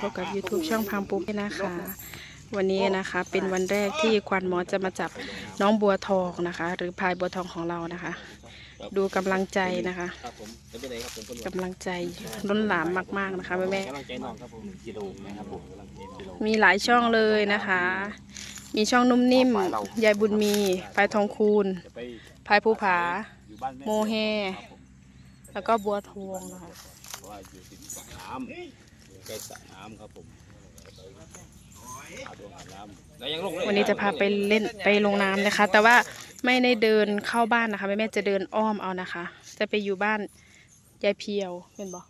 พบกับ YouTube ช่องพังปุ๊กนะคะ วันนี้นะคะเป็นวันแรกที่ควันหมอจะมาจับน้องบัวทองนะคะ หรือพายบัวทองของเรานะคะ ดูกำลังใจนะคะครับผมไม่เป็นไรครับผมคนกำลังใจล้นหลามมากๆนะคะแม่แม่กำลังใจน้องครับผมกิโลนะครับผมกำลังใจกิโลๆมีหลายช่องเลยนะคะ มีช่องนุ่มนิ่มยายบุญมีพายทองคูณจะไปพายภูผา อยู่บ้านแม่โมแฮแล้วก็บัวทองนะคะเพราะว่าอยู่ติดสระน้ำอยู่ ใกล้สระน้ำครับผมอาบน้ำอาบน้ำแล้วยังลงเลยวันนี้จะพาไปเล่นไปลงน้ำนะคะ แต่ว่าไม่ได้เดินเข้าบ้านนะคะแม่แม่ๆจะเดินอ้อมเอานะคะ จะไปอยู่บ้านยายเพียวเป็นบอก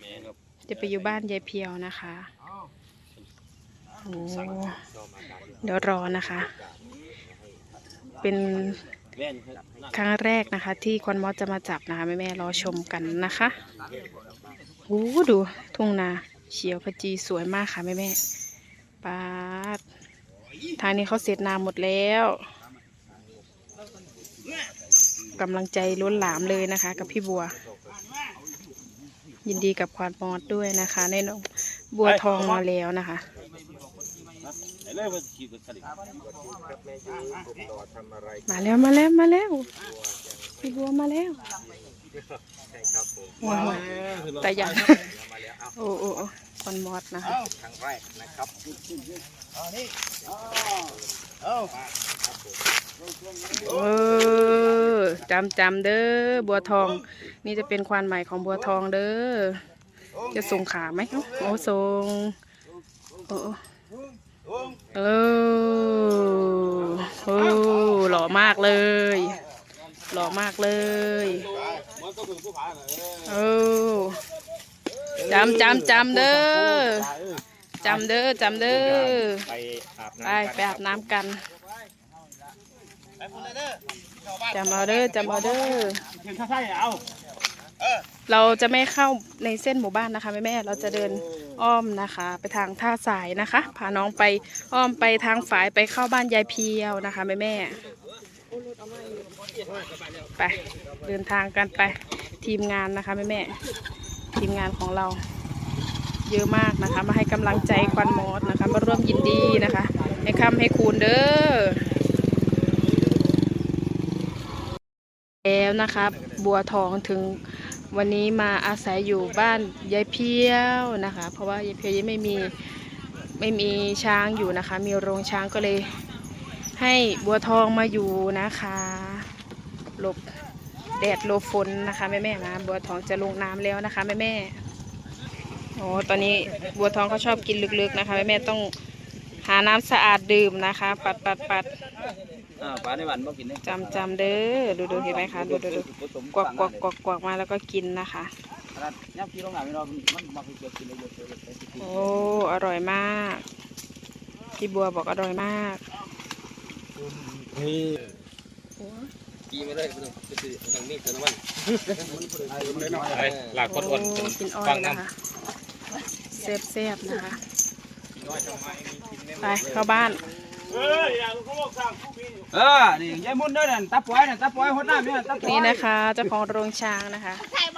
แม่ครับจะไปอยู่บ้านยายเพียวนะคะโอ้เดี๋ยวรอนะคะ เป็นแม่นครับ ครั้งแรกนะคะ ที่ควันมอสจะมาจับนะคะแม่แม่ๆรอชมกันนะคะ โอ้ดูทุ่งนาเขียวขจีสวยมากค่ะแม่แม่ปาดทางนี้เขาเสร็จนาหมดแล้วกำลังใจล้นหลามเลยนะคะ กับพี่บัว ยินดีกับควานมอสด้วยนะคะในน้องบัวทองมาแล้วนะคะ เรื่องมันขี่รถสลิงมาแล้วมาแล้วมาแล้วพี่บัวมาแล้วว้าวแต่ยังโอ้โอ้โอ้ควันมอสนะคะครั้งแรกนะครับเออจำจำเด้อบัวทอง นี่จะเป็นควานใหม่ของบัวทองเด้อจะส่งขาไหมเอ้าโอ้ส่งโอ้โอ้ เออโอ้หล่อมากเลย หล่อมากเลยมันก็คือผู้ขายเออจำจำจำเด้อจำเด้อจำเด้อไปอาบไปน้ำไปอาบน้ำกันจำเอาเด้อจำเอาเด้อ เราจะไม่เข้าในเส้นหมู่บ้านนะคะแม่แม่เราจะเดินอ้อมนะคะ ไปทางท่าสายนะคะพาน้องไปอ้อมไปทางฝายไปเข้าบ้านยายเพียวนะคะแม่แม่ไปเดินทางกันไปทีมงานนะคะแม่แม่ทีมงานของเรา เยอะมากนะคะ มาให้กำลังใจควันมอสนะคะ มาร่วมยินดีนะคะให้คำให้คูณเด้อแล้วนะคะ บัวทองถึง วันนี้มาอาศัยอยู่บ้านยายเพียวนะคะ เพราะว่ายายเพียวยังไม่มีไม่มีช้างอยู่นะคะ มีโรงช้างก็เลย ให้บัวทองมาอยู่นะคะหลบแดดหลบฝนนะคะแม่แม่ๆนะบัวทองจะลงน้ำแล้วนะคะแม่แม่ๆโอ้ตอนนี้บัวทองเขาชอบกินลึกๆนะคะแม่แม่ต้องหาน้ำสะอาดดื่มนะคะ ปัดปัดปัด ปลาในวันบ่กินเนี่ยจำจำเด้อดูดูเห็นไหมคะดูดูดูกวักกวักกวักกวักมาแล้วก็กินนะคะขนาดย่ำกินลงหนังเรามันมาคือเกี่ยวกินเลยเยอะเลยโอ้อร่อยมากพี่บัวบอกอร่อยมากนี่กีไม่ได้คือคือทางนี้คือน้ำมันหลากคนอ้วนโอ้กินอ้อฟัยงนะน้ำคะเซฟเซฟๆนะคะไปเข้าบ้าน เออ นี่ยายมุนเด้อนั่นตาปอยนั่นตาปอยหดน้ำนี่ตาปอยนี่นะคะเจ้าของโรงช้างนะคะ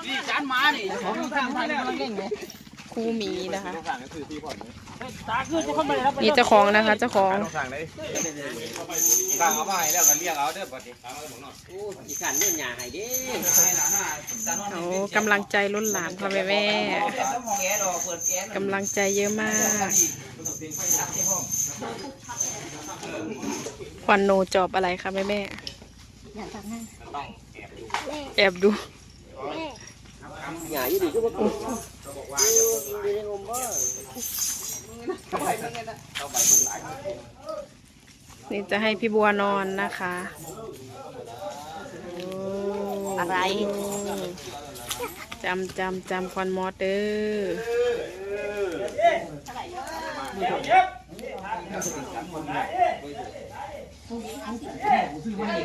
นี่จานหมานี่ของทางไทยกำลังเล่นเลยครูหมีนะคะ ตาคือจะเข้าไปแล้วนี่เจ้าของนะคะเจ้าของสั่งเลยสั่งเอาไปแล้วกันเรียกเอาเด้อปกติอีสานเนี่ยหยาให้เด้โอ้กำลังใจล้นหลามค่ะแม่แม่กำลังใจเยอะมากควันโนจอบอะไรคะแม่แม่แอบดูหยาอยู่ดีก็ว่ากู นี่จะให้พี่บัวนอนนะคะโอะไรจำจำจำควันมอสเด้อ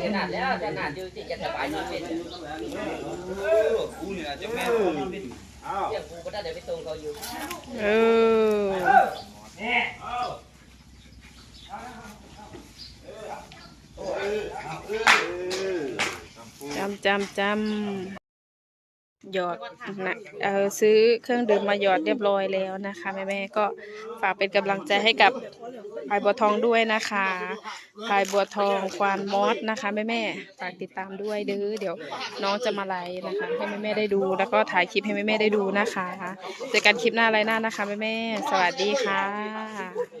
ขนาดแล้วขนาดอยู่ที่จะสบายนอนเป็นกูเนี่ยจะแม่เรื่องกูก็ได้เดี๋ยวไปตรงเขาอยู่เออจำจำจำ หยอดนะเออซื้อเครื่องดื่มมาหยอดเรียบร้อยแล้วนะคะแม่แม่ๆก็ฝากเป็นกำลังใจให้กับพายบัวทองด้วยนะคะพายบัวทองควานมอสนะคะแม่แม่ๆฝากติดตามด้วยเด้อเดี๋ยวน้องจะมาไลฟ์นะคะให้แม่แม่ๆได้ดู แล้วก็ถ่ายคลิปให้แม่แม่ๆได้ดูนะคะเจอกันคลิปหน้าไลฟ์หน้านะคะแม่แม่ๆสวัสดีค่ะ